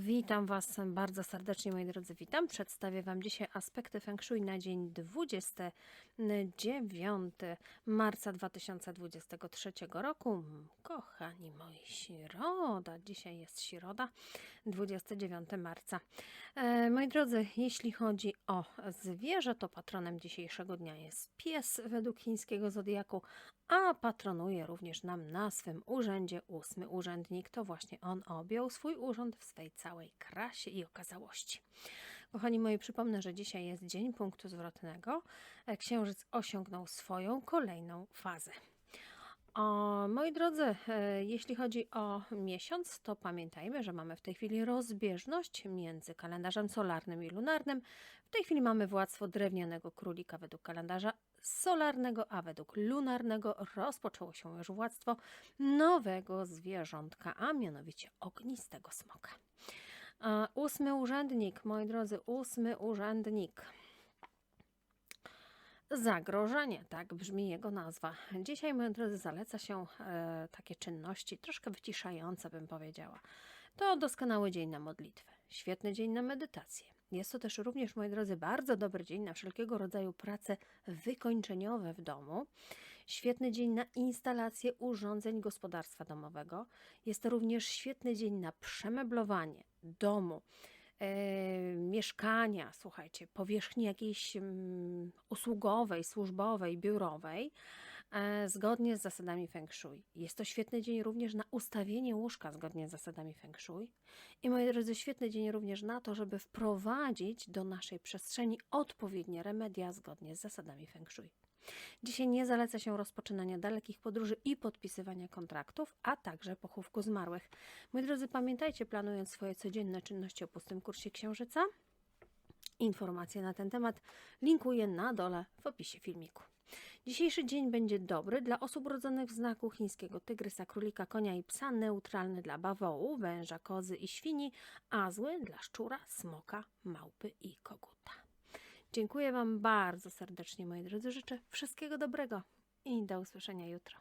Witam Was bardzo serdecznie, moi drodzy. Witam. Przedstawię Wam dzisiaj aspekty Feng Shui na dzień 29 marca 2023 roku. Kochani moi, środa. Dzisiaj jest środa, 29 marca. E, moi drodzy, jeśli chodzi o zwierzę, to patronem dzisiejszego dnia jest pies według chińskiego zodiaku, a patronuje również nam na swym urzędzie ósmy urzędnik. To właśnie on objął swój urząd w swej całej krasie i okazałości. Kochani moi, przypomnę, że dzisiaj jest dzień punktu zwrotnego. Księżyc osiągnął swoją kolejną fazę. O, moi drodzy, e, jeśli chodzi o miesiąc, to pamiętajmy, że mamy w tej chwili rozbieżność między kalendarzem solarnym i lunarnym. W tej chwili mamy władztwo drewnianego królika według kalendarza solarnego, a według lunarnego rozpoczęło się już władztwo nowego zwierzątka, a mianowicie ognistego smoka. A ósmy urzędnik, moi drodzy, ósmy urzędnik. Zagrożenie, tak brzmi jego nazwa. Dzisiaj, moi drodzy, zaleca się e, takie czynności troszkę wyciszające, bym powiedziała. To doskonały dzień na modlitwę, świetny dzień na medytację. Jest to też również, moi drodzy, bardzo dobry dzień na wszelkiego rodzaju prace wykończeniowe w domu. Świetny dzień na instalację urządzeń gospodarstwa domowego. Jest to również świetny dzień na przemeblowanie domu, e, mieszkania, słuchajcie, powierzchni jakiejś mm, usługowej, służbowej, biurowej, e, zgodnie z zasadami Feng Shui. Jest to świetny dzień również na ustawienie łóżka zgodnie z zasadami Feng Shui. I moi drodzy, świetny dzień również na to, żeby wprowadzić do naszej przestrzeni odpowiednie remedia zgodnie z zasadami Feng Shui. Dzisiaj nie zaleca się rozpoczynania dalekich podróży i podpisywania kontraktów, a także pochówku zmarłych. Moi drodzy, pamiętajcie, planując swoje codzienne czynności o pustym kursie Księżyca, Informacje na ten temat linkuję na dole w opisie filmiku. Dzisiejszy dzień będzie dobry dla osób urodzonych w znaku chińskiego tygrysa, królika, konia i psa, neutralny dla bawołu, węża, kozy i świni, a zły dla szczura, smoka, małpy i koguta. Dziękuję Wam bardzo serdecznie, moi drodzy. Życzę wszystkiego dobrego i do usłyszenia jutro.